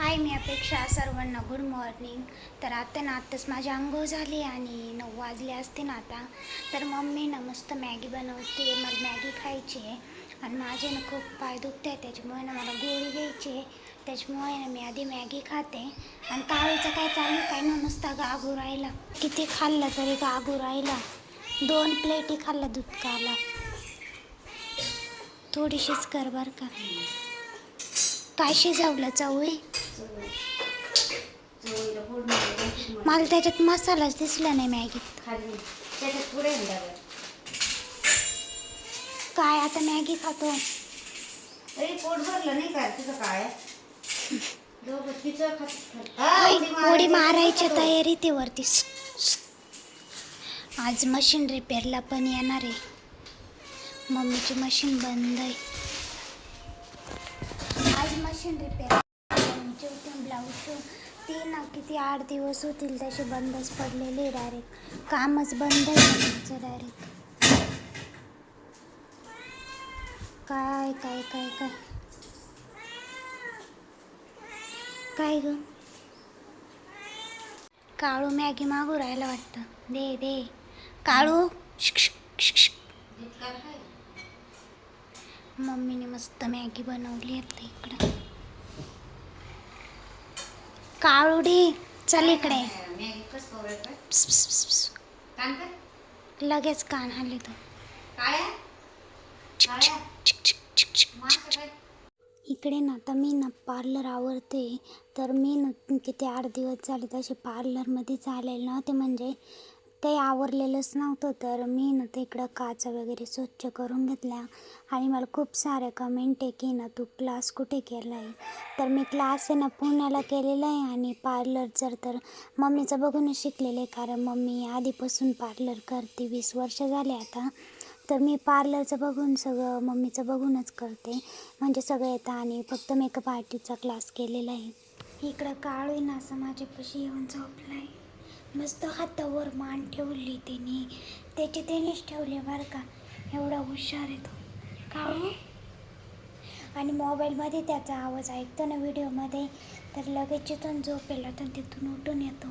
हाय मी अपेक्षा सर्वांना good morning तर आता ना आत्ताच माझी आंघोळ झाली आणि नऊ वाजले असते ना आता. तर मम्मी ना मस्त मॅगी बनवते मला मॅगी खायची आहे. आणि माझे ना खूप पाय दुखत आहे त्याच्यामुळे ना मला गोळी घ्यायची आहे. त्याच्यामुळे ना मी आधी मॅगी खाते. आणि काळीचं काय चालू काय ना नुसता गागू राहिला. किती खाल्लं तरी गागू राहिला. दोन प्लेटी खाल्लं दूध काला. थोडीशीच कर बरं का. काय शिजवलं चवळी? मला त्याच्यात मसालाच दिसला नाही मॅगीत खाली त्याच्यात पुढे डाव्या काय आता मॅगी खातो? अरे पोट भरलं नाही का? तुझं काय? दोघं तिचं खात आई, उडी मारायच्या तयारी ते वरती. आज मशीन रिपेअरला पण येणार आहे. मम्मीची मशीन बंद आहे. आज मशीन रिपेअर मम्मीचे होते ब्लाऊज ते ना किती आठ दिवस होतील तसे बंदच पडलेले डायरेक्ट कामच बंद आहे डायरेक्ट काय काय काय काय? काय ग? काळू मॅगी मागू राहायला वाटतं. दे दे. काळू. मम्मीने मस्त मॅगी बनवली आहे इकडं. काळू दे चल इकडे. प्स, प्स, प्स, प्स. लगेच कान हल्ले तो. इकडे ना आता मी ना पार्लर आवडते तर मी ना किती आठ दिवस झाले तसे पार्लरमध्येच आलेले नव्हते म्हणजे ते आवरलेलंच नव्हतं तर मी ना तिकडं इकडं काच वगैरे स्वच्छ करून घेतल्या आणि मला खूप साऱ्या कमेंट आहे की ना तू क्लास कुठे केला आहे? तर मी क्लास आहे ना पुण्याला केलेला आहे आणि पार्लर जर तर मम्मीचं बघूनच शिकलेलं आहे कारण मम्मी आधीपासून पार्लर करते वीस वर्ष झाले आता. तर मी पार्लरचं बघून सगळं मम्मीचं बघूनच करते. म्हणजे सगळं येतं आणि फक्त मेकअप आर्टिस्टचा क्लास केलेला आहे. इकडं काळू आहे ना असं माझ्यापाशी येऊन झोपला आहे मस्त हातावर मान ठेवली त्याने त्याचे त्यानेच ठेवले बरं का. एवढा हुशार आहे तो. काळू हो? आणि मोबाईलमध्ये त्याचा आवाज ऐकतो ना व्हिडिओमध्ये तर लगेच जिथून झोपेला तर तिथून उठून येतो.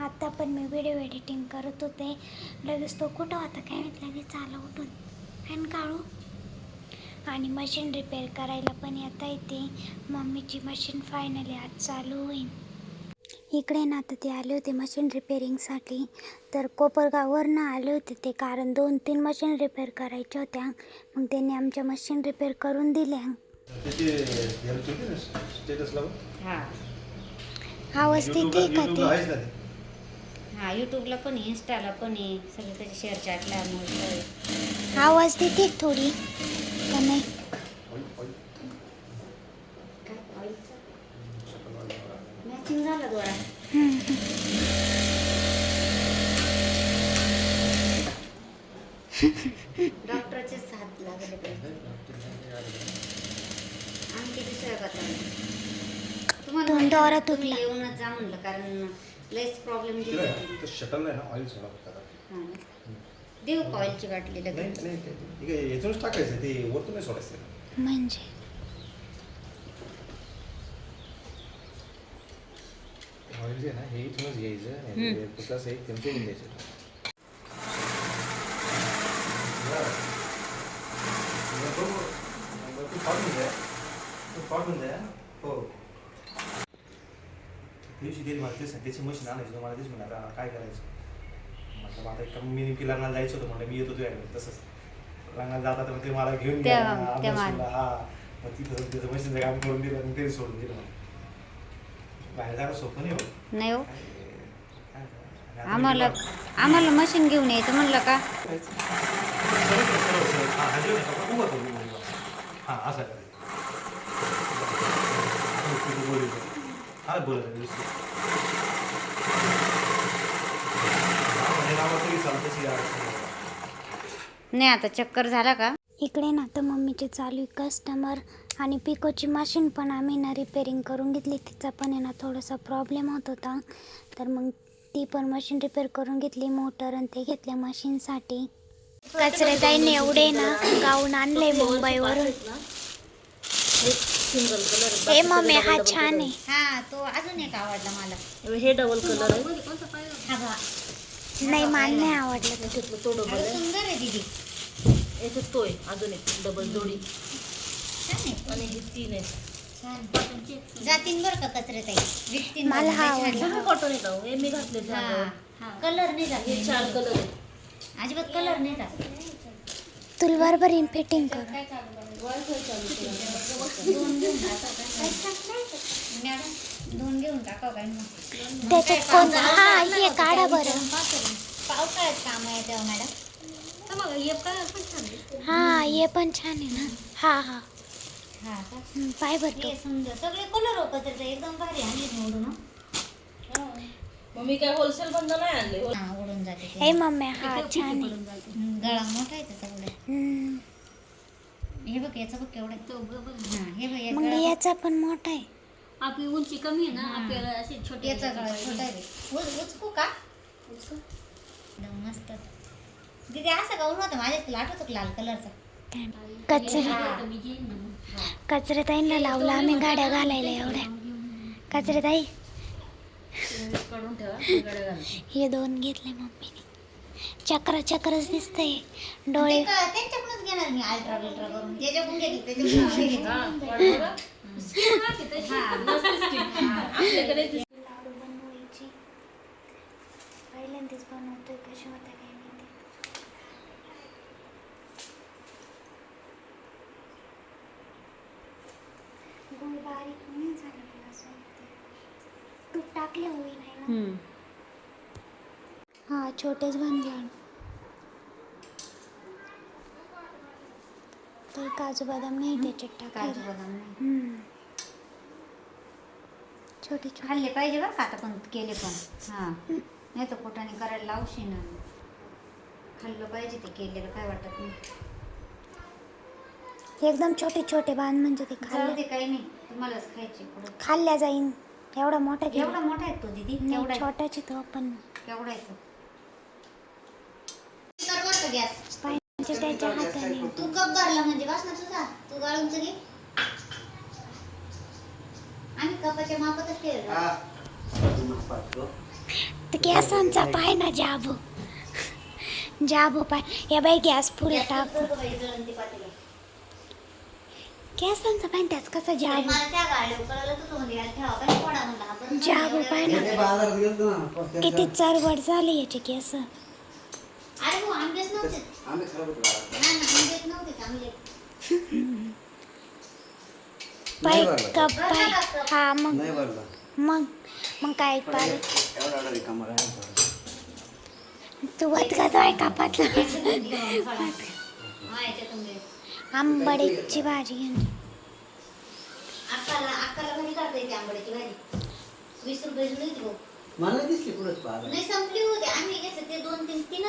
आत्ता पण मी व्हिडिओ एडिटिंग करत होते. लगेच तो कुठं होता काय माहीत? लगेच आला उठून. हॅन काळू? आणि मशीन रिपेअर करायला पण येता येते. मम्मीची मशीन फायनली आज चालू होईल इकडे ना आता ते आले होते मशीन रिपेअरिंगसाठी तर कोपरगाववरनं आले होते ते कारण दोन तीन मशीन रिपेअर करायच्या होत्या. मग त्यांनी आमच्या मशीन रिपेअर करून दिल्या. हा. आवाज देते का ते? हा युट्यूबला पण आहे इंस्टाला पण आहे. सगळे त्याचे शेअर चॅटला आवाज देते थोडी? का नाही? झाला हम्म. डॉक्टरचेच हात. लागले किती स्वयंपाक तुम्हाला दोरा तुम्ही. येऊनच जा म्हणलं कारण लयच प्रॉब्लेम. देऊ का ऑइलची बाटली नाही लगेच टाकायचं ते वरतून सोडायचं म्हणजे? ऑइल जे ना हे इथूनच घ्यायचं प्लस एक पाठवून द्या हो दिवशी गेली मला तेच त्याची मशीन आणायची मला तेच म्हणा काय करायचं म्हटलं मग आता एक मी नेमकी लग्नाला जायचं होतं म्हटलं मी येतो तुझ्याकडे तसंच लग्नाला जाता तर ते मला घेऊन गेला हा मग तिथं त्याचं मशीनचं काम करून दिलं आणि ते सोडून दिलं मला बाहेर जाणं सोपं नाही हो. हो. आम्हाला आम्हाला मशीन घेऊन यायचं म्हणलं का. नाही आता चक्कर झाला का? इकडे ना तर मम्मीचे चालू कस्टमर आणि पिकोची मशीन पण आम्ही ना रिपेअरिंग करून घेतली. तिचा पण आहे ना थोडासा प्रॉब्लेम होत होता. तर मग ती पण मशीन रिपेअर करून घेतली. मोटर आणि ते घेतल्या मशीनसाठी कचरे ताईने एवढे ना गाऊन आणले मुंबईवरून. सिंगल कलर हे मम्मी हा छान आहे. हा तो अजून एक आवडला मला. हे डबल कलर आहे. नाही मला नाही आवडलं. तो. डबल सुंदर आहे दीदी. याच्यात तो आहे. अजून एक डबल जोडी. आणि हे तीन आहे छान जातीन बरं का कचरे ताई विकतीन मला हा छान. आवडला. हा कॉटन का हो? मी घातले कलर नाही जात. हे चार कलर आहे अजिबात कलर नाही जात. तुला बरोबर इन फिटिंग कर. दोन घेऊन मॅडम दोन घेऊन टाका काय मग? त्याच्यात कोण हा हे काढा बरं. पावसाळ्यात काम आहे तेव्हा मॅडम. हा हे पण छान आहे ना. हा हा. हा का पाय हे सुंदर सगळे कलर होतं त्याचं एकदम भारी आणले निवडून हं. मग मी काय होलसेल बंद नाही आणले? हा उडून जाते ते. हे मम्मी हा छान आहे. हं, गळा मोठा आहे त्याचा एवढा हम्म, हे बघ याचा बघ केवढा आहे. हा हे बघ मग याचा पण मोठा आहे. आपली उंची कमी आहे ना आपल्याला असे छोटे याचा गळा छोटा आहे. उच उचकू का? एकदम मस्त. दीदी असं गाऊन होतं माझ्या तुला आठवतो का लाल कलरचा? कचरा. कचऱ्याताईंना लावला. आम्ही गाड्या घालायला एवढ्या. कचऱ्याताई घालते. हे दोन घेतले मम्मीने. चक्र चक्रच दिसतंय. डोळे त्यांच्याकडूनच घेणार मी अल्ट्रा करून. घेतली त्याच्याकडून. हा, पहिल्यांदाच बनवतोय कशी होत्या काय माहिती गुळ बारीक नाही झालं मला असं वाटतं तूप टाकले होई नाही ना हम्म. हा छोटेच लाडू तर काजू बदाम नाही त्याच्यात काजू टाकायला बदाम नाही. हम्म. छोटे छोटे. खाल्ले पाहिजे बरं का आता पण केले पण. हा. नाही तर पोटाने करायला लावशी ना. खाल्लं पाहिजे ते केलेलं काय वाटत नाही. एकदम छोटे छोटे बांध म्हणजे ते जाऊ खाल्ले. दे काही नाही. तुम्हालाच खायचे पुढं. खाल्ल्या जाईन. एवढा मोठा केवढा मोठा आहे तो दीदी. केवढा आहे? छोटाच तो पण. केवढा आहे तो. कर बरं का गॅस पाहिजे त्याच्या हाताने. तू कप भरला म्हणजे बस ना तुझा. तू गाळून तर घे. आम्ही कपाच्या मापातच तर पाय ना जाबू. जाबू पाय. या बाई गॅस फुल गॅस टाक. बाई, ती पातेलं. गॅसांचा पाय त्याच कसा जाबू मला त्या गाडीवर तो ठेवा म्हणला जाबू पाय ना किती चरबड झाली याचे केस अरे हो आंबेच नव्हते ना ना आंबेच नव्हते चांगले पाय भरला. पाय हा मग नाही भरला मग मग काय पाय एवढा रिकामा राहिला तू वत का तो आहे कापातलं हा याच्यातून घे. आंबडीची भाजी आहे. अक्काला अक्काला घरी करता येते आंबड्याची भाजी? वीस रुपये जुळी होती भाऊ मला नाही दिसली पुढंच पाहिलं नाही संपली होती. आम्ही घेतलं ते दोन तीन तीन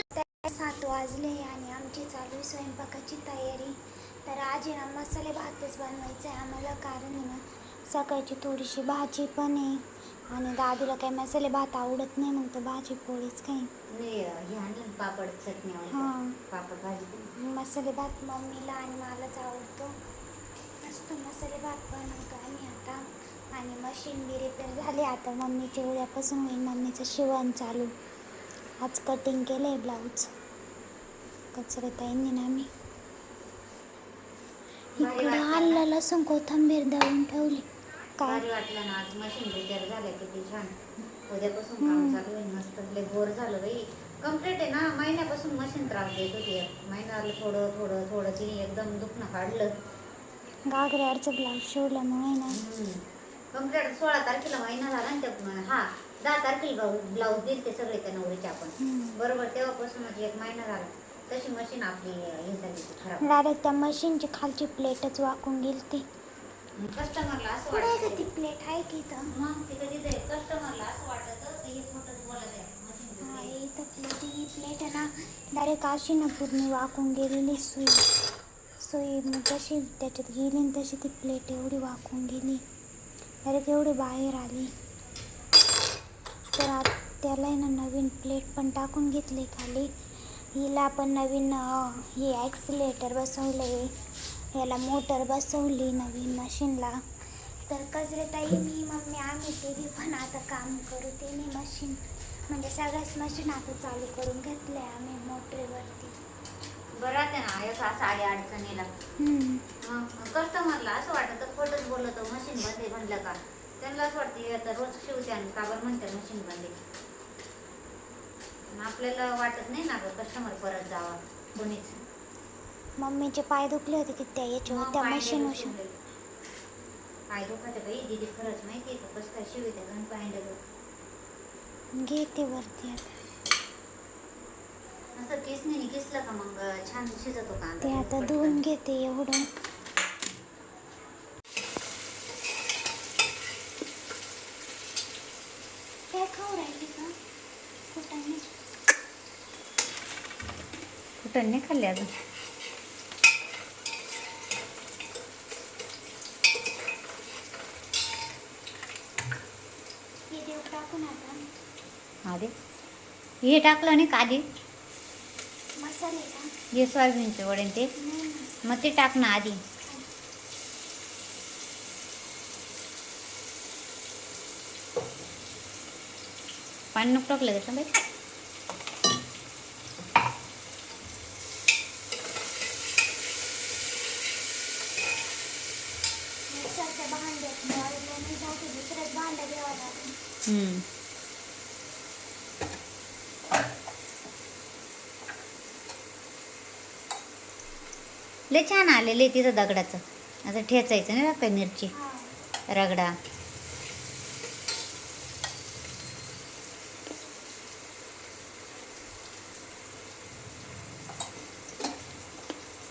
सात वाजले आणि आमची चालू आहे स्वयंपाकाची तयारी. तर आज ना मसाले भातच बनवायचा आहे आम्हाला. कारण आहे ना सकाळची थोडीशी भाजी पण आहे. आणि दादूला काही मसाले भात आवडत नाही मग तर भाजी पोळीच काही नाही हे आणलं ना पापड चटणी आवडते. हां. पापड भाजी मसाले भात मम्मीला आणि मलाच आवडतो. मस्त मसाले भात बनवतो आम्ही आता. आणि मशीन बी रिपेअर झाली आता. मम्मीची उद्यापासून होईल मम्मीचं शिवण चालू. आज कटिंग केलं आहे ब्लाऊज कचरे ताईंनी ना आम्ही. इकडं आलं लसूण कोथंबीर दळून ठेवली. काय भारी वाटलं ना आज मशीन रिपेअर झालं किती छान. उद्यापासून काम चालू होईल मस्त लय बोर झालं बाई. कंप्लीट आहे ना महिन्यापासून मशीन त्रास देत होती. महिन्याला थोडं थोडं थोडं तिने एकदम दुखणं काढलं. घागऱ्यावरचं ब्लाऊज शिवल्यामुळे ना कंप्लीट सोळा तारखेला महिना झाला ना ते हा दहा तारखेला ब्लाऊज दिले ते सगळे त्या नवरीचे आपण. हम्म. बरोबर तेव्हापासून एक महिना झाला. तशी मशीन आपली हे झाली खराब. डायरेक्ट त्या मशीनची खालची प्लेटच वाकून गेली ती कस्टमरला असं कुठे आहे का वाटतं ती प्लेट आहे की इथं? मग ते कधी ते कस्टमरला असं वाटतं की हे खोटंच बोलत आहे. हा, इथं प्लेट ही प्लेट आहे ना. डायरेक्ट अशी ना पूर्ण वाकून गेलेली सुई. सुई मग जशी त्याच्यात गेली आणि तशी ती प्लेट एवढी वाकून गेली. डायरेक्ट एवढी बाहेर आली. तर आत त्याला आहे ना नवीन प्लेट पण टाकून घेतली खाली. हिला पण नवीन अं, हे ॲक्सिलेटर बसवलं आहे याला मोटर बसवली नवीन मशीनला. तर कचरे ताई मी मम्मी आम्ही तिघी पण आता काम करू तिन्ही मशीन. म्हणजे सगळ्याच मशीन आता चालू करून घेतले आम्ही मोटरीवरती. बरं राहते ना एक असा आडी अडचणीला. हम्म. कस्टमरला असं वाटतं खोटंच बोलतो मशीन बंद आहे म्हणलं का? त्यांना असं वाटतं आता रोज शिवते आणि का बरं म्हणते मशीन बंद आहे. आपल्याला वाटत नाही ना गं कस्टमर परत जावा कोणीच. मम्मीचे पाय दुखले होते की त्या याच्यावर त्या पाय मशीन गेले उशीन शिवले. पाय दुखते बाई दीदी खरंच माहिती आहे का कसं काय शिवते गण पाय घेते वरती आता. असं किसनीने किसलं का मग छान शिजतो कांदा. ते आता धुवून घेते एवढं. काय खाऊ राहिली का? कुठं कुठं नाही खाल्ले अजून हे देव टाकून आता आधी हे टाकलं नाही का? आधी हे सोयाबीनचे वडे ते. मग ते टाक ना आधी. पाणी नको टाकलं त्याचं बाई. भांड्यात दुसऱ्याच भांड्या घ्यावं लागेल हम्म. लय छान आलेले तिथं दगडाचं. असं ठेचायचं नाही लागतं मिरची? रगडा.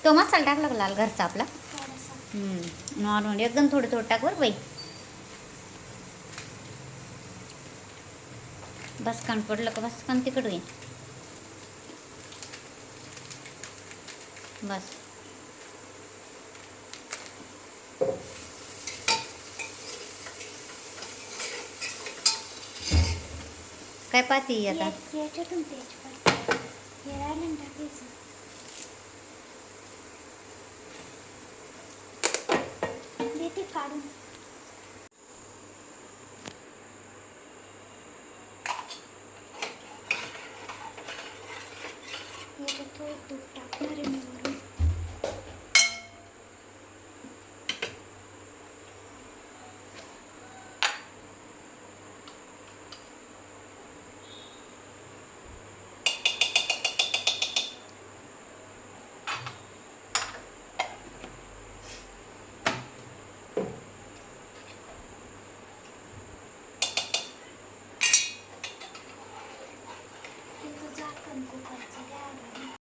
तो मसाला टाकला लागला लाल घरचा आपला? नॉर्मल. एकदम थोडं थोडं टाक बरं बाई. बस कान पडलं का बस कान तिकडं ये. बस. काय पाहते आता? याच्यातून तेज पडतं हे राहिलं टाकायचं देते काढून.